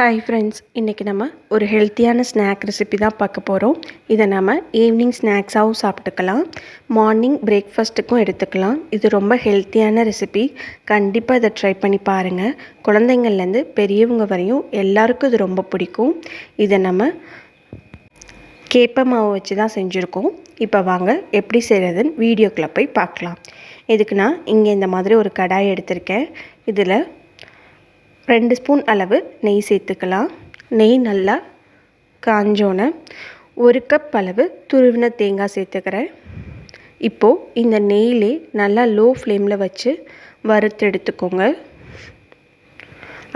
Hi friends இன்றைக்கி நம்ம ஒரு ஹெல்த்தியான ஸ்நாக் ரெசிபி தான் பார்க்க போகிறோம் இதை நம்ம ஈவினிங் ஸ்நாக்ஸாகவும் சாப்பிட்டுக்கலாம். மார்னிங் பிரேக்ஃபாஸ்ட்டுக்கும் எடுத்துக்கலாம். இது ரொம்ப ஹெல்த்தியான ரெசிபி கண்டிப்பாக இதை ட்ரை பண்ணி பாருங்கள் குழந்தைங்கள்லேருந்து பெரியவங்க வரையும் எல்லாருக்கும் இது ரொம்ப பிடிக்கும். இதை நம்ம கேப்ப மாவு வச்சு தான் செஞ்சுருக்கோம். இப்போ வாங்க எப்படி செய்கிறதுன்னு வீடியோக்குள்ளே போய் பார்க்கலாம். இதுக்கு நான் இங்கே இந்த மாதிரி ஒரு கடாய் எடுத்திருக்கேன். இதில் ரெண்டு ஸ்பூன் அளவு நெய் சேர்த்துக்கலாம். நெய் நல்லா காஞ்சோன்னே ஒரு கப் அளவு துருவின தேங்காய் சேர்த்துக்கிறேன். இப்போது இந்த நெய்லே நல்லா லோ ஃப்ளேமில் வச்சு வறுத்து எடுத்துக்கோங்க.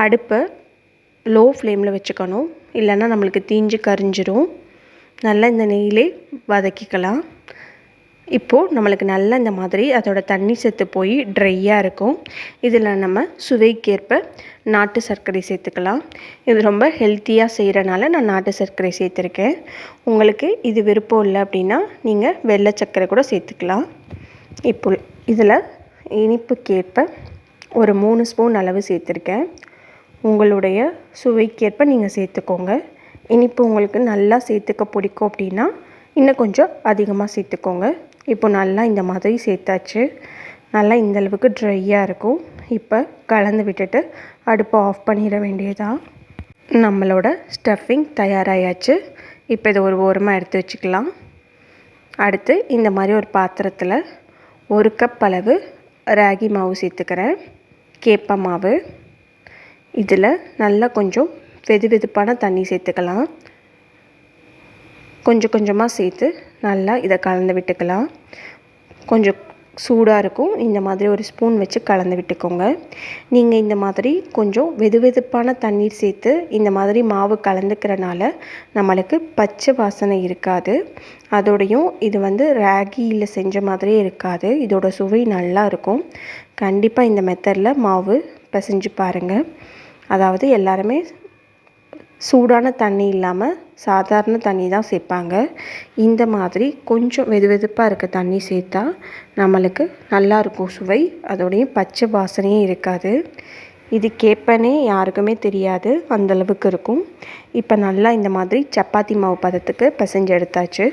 அடுப்பை லோ ஃப்ளேமில் வச்சுக்கணும். இல்லைன்னா நம்மளுக்கு தீஞ்சு கரிஞ்சிரும். நல்லா இந்த நெய்யிலே வதக்கிக்கலாம். இப்போது நம்மளுக்கு நல்லா இந்த மாதிரி அதோட தண்ணி செத்து போய் ட்ரையாக இருக்கும். இதில் நம்ம சுவைக்கேற்ப நாட்டு சர்க்கரை சேர்த்துக்கலாம். இது ரொம்ப ஹெல்த்தியாக செய்கிறனால நான் நாட்டு சர்க்கரை சேர்த்துருக்கேன். உங்களுக்கு இது விருப்பம் இல்லை அப்படின்னா நீங்கள் வெள்ளை சர்க்கரை கூட சேர்த்துக்கலாம். இப்போ இதில் இனிப்புக்கேற்ப ஒரு மூணு ஸ்பூன் அளவு சேர்த்துருக்கேன். உங்களுடைய சுவைக்கேற்ப நீங்கள் சேர்த்துக்கோங்க. இனிப்பு உங்களுக்கு நல்லா சேர்த்துக்க பிடிக்கும் அப்படின்னா இன்னும் கொஞ்சம் அதிகமாக சேர்த்துக்கோங்க. இப்போ நல்லா இந்த மாதிரி சேர்த்தாச்சு. நல்லா இந்தளவுக்கு ட்ரையாக இருக்கும். இப்போ கலந்து விட்டுட்டு அடுப்பை ஆஃப் பண்ணிட வேண்டியதான் நம்மளோட ஸ்டஃபிங் தயாராகியாச்சு இப்போ இதை ஒரு ஓரமாக எடுத்து வச்சுக்கலாம். அடுத்து இந்த மாதிரி ஒரு பாத்திரத்தில் ஒரு கப் அளவு ராகி மாவு சேர்த்துக்கிறேன். கேப்ப மாவு. இதில் நல்லா கொஞ்சம் வெது வெதுப்பான தண்ணி சேர்த்துக்கலாம். கொஞ்சம் கொஞ்சமாக சேர்த்து நல்லா இதை கலந்து விட்டுக்கலாம். கொஞ்சம் சூடாக இருக்கும். இந்த மாதிரி ஒரு ஸ்பூன் வச்சு கலந்து விட்டுக்கோங்க. நீங்கள் இந்த மாதிரி கொஞ்சம் வெது வெதுப்பான தண்ணீர் சேர்த்து இந்த மாதிரி மாவு கலந்துக்கிறனால நம்மளுக்கு பச்சை வாசனை இருக்காது. அதோடையும் இது வந்து ராகியில் செஞ்ச மாதிரியே இருக்காது. இதோட சுவை நல்லா இருக்கும். கண்டிப்பாக இந்த மெத்தடில் மாவு பிசைஞ்சு பாருங்கள் அதாவது எல்லாருமே சூடான தண்ணி இல்லாமல் சாதாரண தண்ணி தான் சேர்ப்பாங்க இந்த மாதிரி கொஞ்சம் வெது வெதுப்பாக இருக்க தண்ணி சேர்த்தா நம்மளுக்கு நல்லாயிருக்கும் சுவை. அதோடையும் பச்சை வாசனையும் இருக்காது. இது கேப்பனே யாருக்குமே தெரியாது அந்தளவுக்கு இருக்கும். இப்போ நல்லா இந்த மாதிரி சப்பாத்தி மாவு பதத்துக்கு பிசைஞ்சு எடுத்தாச்சு.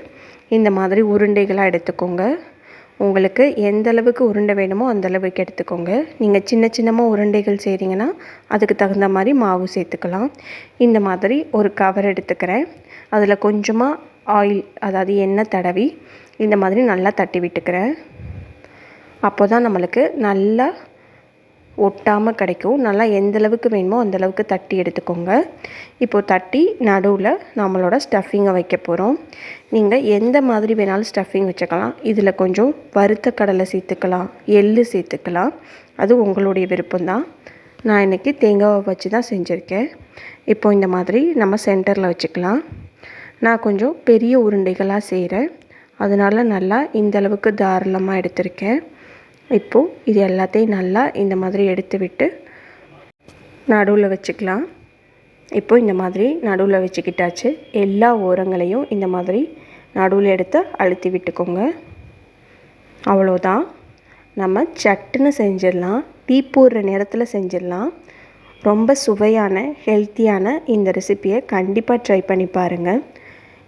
இந்த மாதிரி உருண்டைகளாக எடுத்துக்கோங்க. உங்களுக்கு எந்த அளவுக்கு உருண்டை வேணுமோ அந்த அளவுக்கு எடுத்துக்கோங்க. நீங்கள் சின்ன சின்னமாக உருண்டைகள் செய்கிறீங்கன்னா அதுக்கு தகுந்த மாதிரி மாவு சேர்த்துக்கலாம். இந்த மாதிரி ஒரு கவர் எடுத்துக்கிறேன். அதில் கொஞ்சமாக ஆயில் அதாவது எண்ணெய் தடவி இந்த மாதிரி நல்லா தட்டி விட்டுக்கிறேன். அப்போ தான் நம்மளுக்கு நல்லா ஒட்டாமல் கிடைக்கும். நல்லா எந்த அளவுக்கு வேணுமோ அந்த அளவுக்கு தட்டி எடுத்துக்கோங்க. இப்போது தட்டி நடுவில் நம்மளோட ஸ்டஃபிங்கை வைக்க போகிறோம் நீங்கள் எந்த மாதிரி வேணாலும் ஸ்டஃபிங் வச்சுக்கலாம். இதில் கொஞ்சம் வறுத்த கடலை சேர்த்துக்கலாம். எள் சேர்த்துக்கலாம். அது உங்களுடைய விருப்பம்தான். நான் இன்றைக்கி தேங்காவை வச்சு தான் செஞ்சுருக்கேன். இப்போ இந்த மாதிரி நம்ம சென்டரில் வச்சுக்கலாம். நான் கொஞ்சம் பெரிய உருண்டைகளாக செய்கிறேன் அதனால் நல்லா இந்த அளவுக்கு தாராளமாக எடுத்திருக்கேன். இப்போது இது எல்லாத்தையும் நல்லா இந்த மாதிரி எடுத்து விட்டு நடுவில் வச்சுக்கலாம். இப்போது இந்த மாதிரி நடுவில் வச்சுக்கிட்டாச்சு. எல்லா ஓரங்களையும் இந்த மாதிரி நடுவில் எடுத்து அழுத்தி விட்டுக்கோங்க. அவ்வளோதான். நம்ம சட்டுன்னு செஞ்சிடலாம். டீ போடுற நேரத்தில் செஞ்சிடலாம். ரொம்ப சுவையான ஹெல்த்தியான இந்த ரெசிப்பியை கண்டிப்பாக ட்ரை பண்ணி பாருங்கள்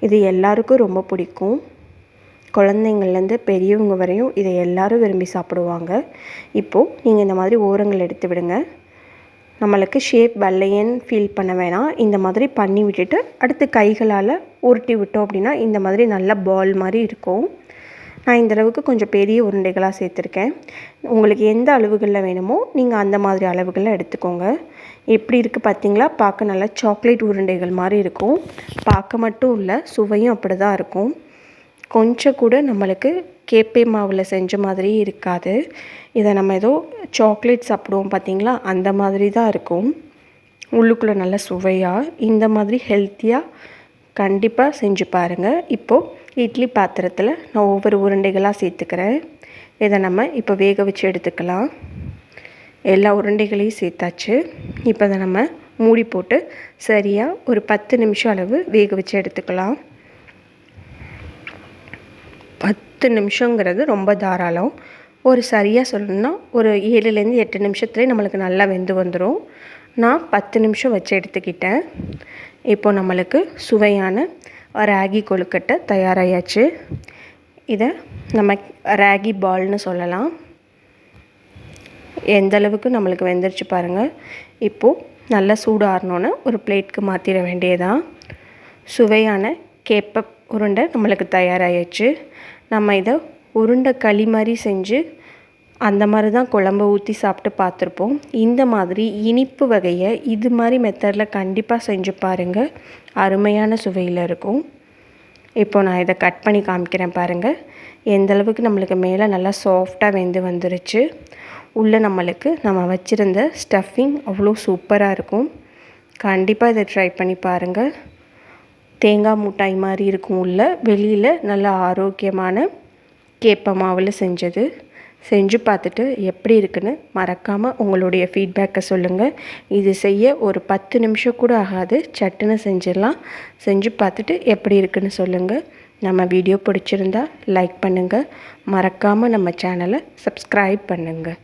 இது எல்லாருக்கும் ரொம்ப பிடிக்கும். குழந்தைங்கள்லேருந்து பெரியவங்க வரையும் இதை எல்லோரும் விரும்பி சாப்பிடுவாங்க. இப்போது நீங்கள் இந்த மாதிரி ஓரங்கள் எடுத்து விடுங்க. நம்மளுக்கு ஷேப் வெள்ளையன்னு ஃபீல் பண்ண வேணாம். இந்த மாதிரி பண்ணி விட்டுட்டு அடுத்து கைகளால் உருட்டி விட்டோம் அப்படின்னா இந்த மாதிரி நல்ல பால் மாதிரி இருக்கும். நான் இந்த அளவுக்கு கொஞ்சம் பெரிய உருண்டைகளாக சேர்த்துருக்கேன். உங்களுக்கு எந்த அளவுகளில் வேணுமோ நீங்கள் அந்த மாதிரி அளவுகளில் எடுத்துக்கோங்க. எப்படி இருக்குது பார்த்தீங்களா பார்க்க நல்லா சாக்லேட் உருண்டைகள் மாதிரி இருக்கும். பார்க்க மட்டும் இல்லை சுவையும் அப்படி தான் இருக்கும். கொஞ்சம் கூட நம்மளுக்கு கேப்பே மாவில் செஞ்ச மாதிரி இருக்காது. இதை நம்ம ஏதோ சாக்லேட் சாப்பிடுவோம் பார்த்திங்களா? அந்த மாதிரி தான் இருக்கும். உள்ளுக்குள்ளே நல்ல சுவையாக இந்த மாதிரி ஹெல்த்தியாக கண்டிப்பாக செஞ்சு பாருங்கள் இப்போது இட்லி பாத்திரத்தில் நான் ஒவ்வொரு உருண்டைகளாக சேர்த்துக்கிறேன். இதை நம்ம இப்போ வேக வச்சு எடுத்துக்கலாம். எல்லா உருண்டைகளையும் சேர்த்தாச்சு. இப்போ அதை நம்ம மூடி போட்டு சரியாக ஒரு பத்து நிமிஷம் அளவு வேக வச்சு எடுத்துக்கலாம். பத்து நிமிஷங்கிறது ரொம்ப தாராளம். ஒரு சரியாக சொல்லணுன்னா ஒரு ஏழுலேருந்து எட்டு நிமிஷத்துலேயே நம்மளுக்கு நல்லா வெந்து வந்துடும் நான் பத்து நிமிஷம் வச்சு எடுத்துக்கிட்டேன். இப்போ நம்மளுக்கு சுவையான ராகி கொழுக்கட்டை தயாராகியாச்சு இதை நம்ம ராகி பால்னு சொல்லலாம். எந்த அளவுக்கு நம்மளுக்கு வெந்துருச்சு பாருங்கள் இப்போது நல்லா சூடு ஒரு பிளேட்க்கு மாற்றிட வேண்டியதான் சுவையான கேப்ப உருண்டை நம்மளுக்கு தயாராகிடுச்சு நம்ம இதை உருண்டை களி மாதிரி செஞ்சு அந்த மாதிரி தான் குழம்ப ஊற்றி சாப்பிட்டு பார்த்துருப்போம். இந்த மாதிரி இனிப்பு வகையை இது மாதிரி மெத்தடில் கண்டிப்பாக செஞ்சு பாருங்கள் அருமையான சுவையில் இருக்கும். இப்போ நான் இதை கட் பண்ணி காமிக்கிறேன் பாருங்கள் எந்த அளவுக்கு நம்மளுக்கு மேலே நல்லா சாஃப்டாக வெந்து வந்துருச்சு. உள்ளே நம்மளுக்கு நம்ம வச்சுருந்த ஸ்டஃபிங் அவ்வளோ சூப்பராக இருக்கும். கண்டிப்பாக இதை ட்ரை பண்ணி பாருங்கள் தேங்காய் மிட்டாய் மாதிரி இருக்கும் உள்ள வெளியில் நல்ல ஆரோக்கியமான கேப்ப மாவில் செஞ்சது. செஞ்சு பார்த்துட்டு எப்படி இருக்குன்னு மறக்காமல் உங்களுடைய ஃபீட்பேக்கை சொல்லுங்கள் இது செய்ய ஒரு பத்து நிமிஷம் கூட ஆகாது. சட்டுன்னு செஞ்சிடலாம். செஞ்சு பார்த்துட்டு எப்படி இருக்குன்னு சொல்லுங்கள் நம்ம வீடியோ பிடிச்சிருந்தா லைக் பண்ணுங்கள் மறக்காமல் நம்ம சேனலை சப்ஸ்கிரைப் பண்ணுங்கள்